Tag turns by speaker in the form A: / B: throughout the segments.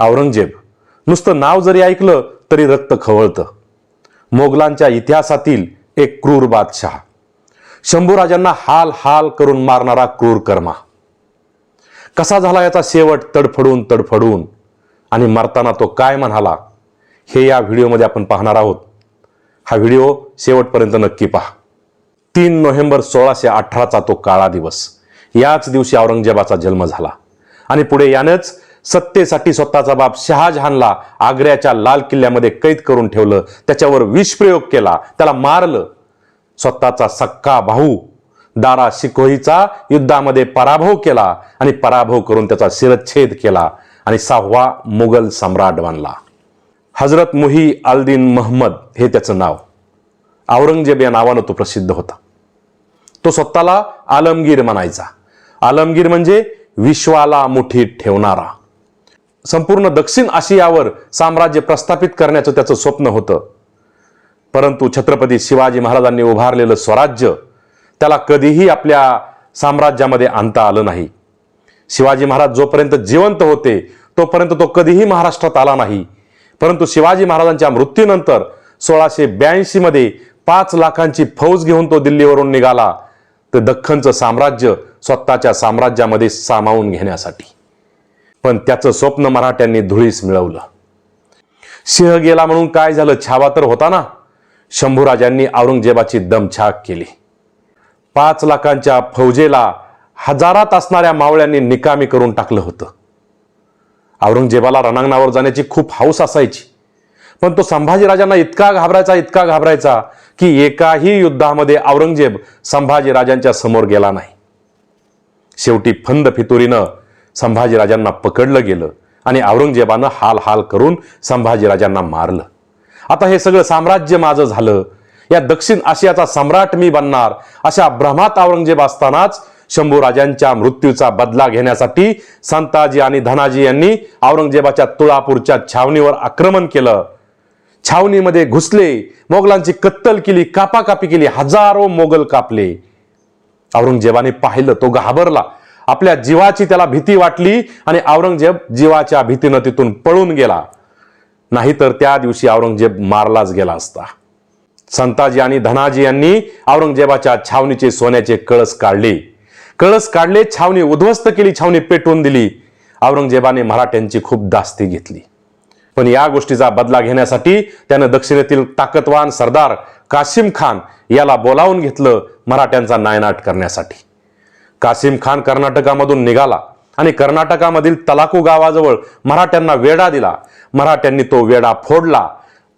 A: औरंगजेब. नुसतं नाव जरी ऐकलं तरी रक्त खवळतं. मोगलांच्या इतिहासातील एक क्रूर बादशाह. शंभूराजांना हाल हाल करून मारणारा क्रूर कर्मा. कसा झाला याचा शेवट तडफडून तडफडून? आणि मरताना तो काय म्हणाला? हे या व्हिडिओमध्ये आपण पाहणार आहोत. हा व्हिडिओ शेवटपर्यंत नक्की पहा. तीन नोव्हेंबर सोळाशे अठराचा तो काळा दिवस. याच दिवशी औरंगजेबाचा जन्म झाला. आणि पुढे यानेच सत्तेसाठी स्वतःचा बाप शहाजहानला आग्र्याच्या लाल किल्ल्यामध्ये कैद करून ठेवलं. त्याच्यावर विषप्रयोग केला. त्याला मारलं. स्वतःचा सक्का भाऊ दारा शिकोहीचा युद्धामध्ये पराभव केला आणि पराभव करून त्याचा शिरच्छेद केला आणि सहावा मुघल सम्राट बनला. हजरत मुही अल्दीन महम्मद हे त्याचं नाव. औरंगजेब या नावानं तो प्रसिद्ध होता. तो स्वतःला आलमगीर म्हणायचा. आलमगीर म्हणजे विश्वाला मुठीत ठेवणारा. संपूर्ण दक्षिण आशियावर साम्राज्य प्रस्थापित करण्याचं त्याचं स्वप्न होतं. परंतु छत्रपती शिवाजी महाराजांनी उभारलेलं स्वराज्य त्याला कधीही आपल्या साम्राज्यामध्ये आणता आलं नाही. शिवाजी महाराज जोपर्यंत जिवंत होते तोपर्यंत तो कधीही महाराष्ट्रात आला नाही. परंतु शिवाजी महाराजांच्या मृत्यूनंतर सोळाशे ब्याऐंशीमध्ये पाच लाखांची फौज घेऊन तो दिल्लीवरून निघाला. तर दख्खनचं साम्राज्य स्वतःच्या साम्राज्यामध्ये सामावून घेण्यासाठी. पण त्याचं स्वप्न मराठ्यांनी धुळीस मिळवलं. सिंह गेला म्हणून काय झालं? छावा तर होता ना? शंभूराजांनी औरंगजेबाची दमछाक केली. पाच लाखांच्या फौजेला हजारात असणाऱ्या मावळ्यांनी निकामी करून टाकलं होतं. औरंगजेबाला रणांगणावर जाण्याची खूप हौस असायची. पण तो संभाजीराजांना इतका घाबरायचा इतका घाबरायचा की एकाही युद्धामध्ये औरंगजेब संभाजीराजांच्या समोर गेला नाही. शेवटी फंद फितुरीनं संभाजीराजांना पकडलं गेलं आणि औरंगजेबानं हाल हाल करून संभाजीराजांना मारलं. आता हे सगळं साम्राज्य माझं झालं. या दक्षिण आशियाचा सम्राट मी बनणार अशा भ्रमात औरंगजेब असतानाच शंभूराजांच्या मृत्यूचा बदला घेण्यासाठी संताजी आणि धनाजी यांनी औरंगजेबाच्या तुळापूरच्या छावणीवर आक्रमण केलं. छावणीमध्ये घुसले मोगलांची कत्तल केली कापाकापी केली हजारो मोगल कापले. औरंगजेबाने पाहिलं तो घाबरला. आपल्या जीवाची त्याला भीती वाटली आणि औरंगजेब जीवाच्या भीतीनं तिथून पळून गेला. नाहीतर त्या दिवशी औरंगजेब मारलाच गेला असता. संताजी आणि धनाजी यांनी औरंगजेबाच्या छावणीचे सोन्याचे कळस काढले. कळस काढले छावणी उद्ध्वस्त केली छावणी पेटवून दिली. औरंगजेबाने मराठ्यांची खूप दास्ती घेतली. पण या गोष्टीचा बदला घेण्यासाठी त्यानं दक्षिणेतील ताकदवान सरदार कासिम खान याला बोलावून घेतलं मराठ्यांचा नायनाट करण्यासाठी. कासिम खान कर्नाटकामधून निघाला आणि कर्नाटकामधील तलाकू गावाजवळ मराठ्यांना वेढा दिला. मराठ्यांनी तो वेढा फोडला.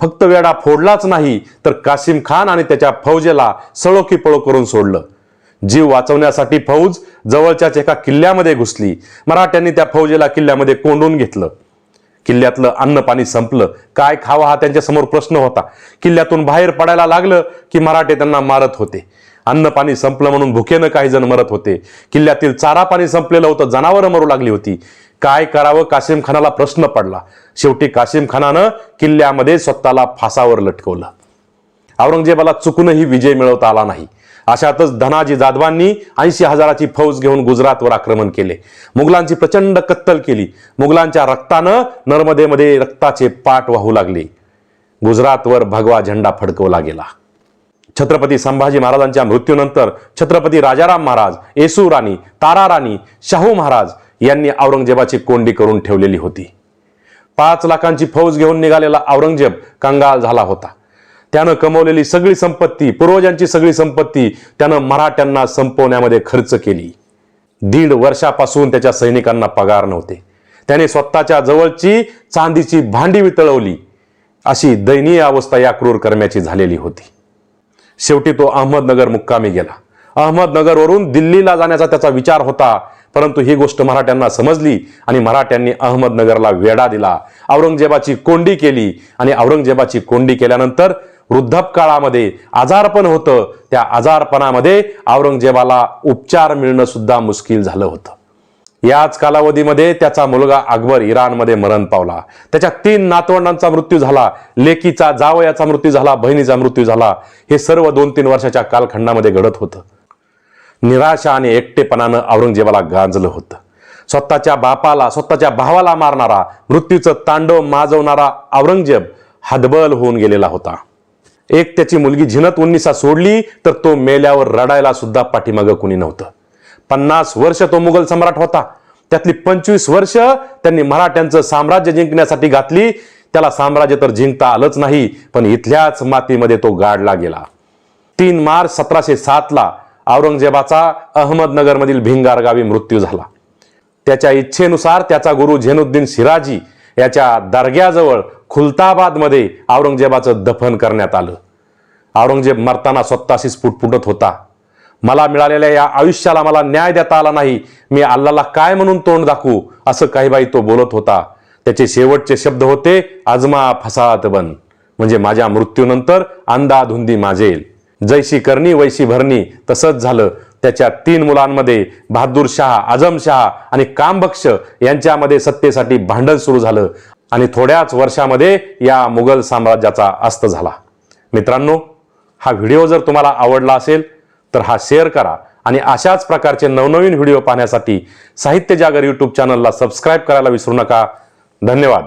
A: फक्त वेढा फोडलाच नाही तर कासिम खान आणि त्याच्या फौजेला सळोखी पळो करून सोडलं. जीव वाचवण्यासाठी फौज जवळच्याच एका किल्ल्यामध्ये घुसली. मराठ्यांनी त्या फौजेला किल्ल्यामध्ये कोंडून घेतलं. किल्ल्यातलं अन्न पाणी संपलं. काय खावं हा त्यांच्यासमोर प्रश्न होता. किल्ल्यातून बाहेर पडायला लागलं की मराठे त्यांना मारत होते. अन्न पाणी संपलं म्हणून भुकेनं काही जण मरत होते. किल्ल्यातील चारा पाणी संपलेलं होतं जनावरं मरू लागली होती. काय करावं? कासिम खानाला प्रश्न पडला. शेवटी कासिम खानानं किल्ल्यामध्ये स्वतःला फासावर लटकवलं. औरंगजेबाला चुकूनही विजय मिळवता आला नाही. अशातच धनाजी जाधवांनी ऐंशी हजाराची फौज घेऊन गुजरातवर आक्रमण केले. मुघलांची प्रचंड कत्तल केली. मुघलांच्या रक्तानं नर्मदेमध्ये रक्ताचे पाट वाहू लागले. गुजरातवर भगवा झेंडा फडकवला गेला. छत्रपती संभाजी महाराजांच्या मृत्यूनंतर छत्रपती राजाराम महाराज येसू राणी तारा राणी शाहू महाराज यांनी औरंगजेबाची कोंडी करून ठेवलेली होती. पाच लाखांची फौज घेऊन निघालेला औरंगजेब कंगाल झाला होता. त्यानं कमवलेली सगळी संपत्ती पूर्वजांची सगळी संपत्ती त्यानं मराठ्यांना संपवण्यामध्ये खर्च केली. दीड वर्षापासून त्याच्या सैनिकांना पगार नव्हते. त्याने स्वतःच्या जवळची चांदीची भांडी वितळवली. अशी दयनीय अवस्था या क्रूर कर्म्याची झालेली होती. शेवटी तो अहमदनगर मुक्कामी गेला. अहमदनगरवरून दिल्लीला जाण्याचा त्याचा विचार होता परंतु ही गोष्ट मराठ्यांना समजली आणि मराठ्यांनी अहमदनगरला वेढा दिला. औरंगजेबाची कोंडी केली आणि औरंगजेबाची कोंडी केल्यानंतर वृद्धपकाळामध्ये आजारपण होतं. त्या आजारपणामध्ये औरंगजेबाला उपचार मिळणं सुद्धा मुश्किल झालं होतं. याच कालावधीमध्ये त्याचा मुलगा अकबर इराणमध्ये मरण पावला. त्याच्या तीन नातवंडांचा मृत्यू झाला. लेकीचा जावयाचा मृत्यू झाला बहिणीचा मृत्यू झाला. हे सर्व दोन तीन वर्षाच्या कालखंडामध्ये घडत होतं. निराशा आणि एकटेपणानं औरंगजेबाला गांजलं होतं. स्वतःच्या बापाला स्वतःच्या भावाला मारणारा मृत्यूचं तांडव माजवणारा औरंगजेब हदबल होऊन गेलेला होता. एक त्याची मुलगी झिनत उन्निसा सोडली तर तो मेल्यावर रडायला सुद्धा पाठीमागं कुणी नव्हतं. पन्नास वर्ष तो मुघल सम्राट होता. त्यातली पंचवीस वर्ष त्यांनी मराठ्यांचं साम्राज्य जिंकण्यासाठी घातली. त्याला साम्राज्य तर जिंकता आलंच नाही पण इथल्याच मातीमध्ये तो गाडला गेला. तीन मार्च सतराशे सातला औरंगजेबाचा अहमदनगरमधील भिंगार गावी मृत्यू झाला. त्याच्या इच्छेनुसार त्याचा गुरु झेनुद्दीन सिराजी याच्या दर्ग्याजवळ खुलताबादमध्ये औरंगजेबाचं दफन करण्यात आलं. औरंगजेब मरताना स्वतःशीच पुटपुटत होता. मला मिळालेल्या या आयुष्याला मला न्याय देता आला नाही. मी अल्लाला काय म्हणून तोंड दाखवू? असं काही बाई तो बोलत होता. त्याचे शेवटचे शब्द होते आजमा फसात बन. म्हणजे माझ्या मृत्यूनंतर अंधाधुंदी माजेल. जैशी करणी वैशी भरणी तसंच झालं. त्याच्या तीन मुलांमध्ये बहादूर शाह आजम शाह आणि कामबक्ष यांच्यामध्ये सत्तेसाठी भांडण सुरू झालं आणि थोड्याच वर्षामध्ये या मुघल साम्राज्याचा अस्त झाला. मित्रांनो हा व्हिडिओ जर तुम्हाला आवडला असेल तर हा शेअर करा. आणि अशाच प्रकारचे नवनवीन व्हिडिओ पाहण्यासाठी साहित्य जागर यूट्यूब चॅनलला सबस्क्राईब करायला विसरू नका. धन्यवाद.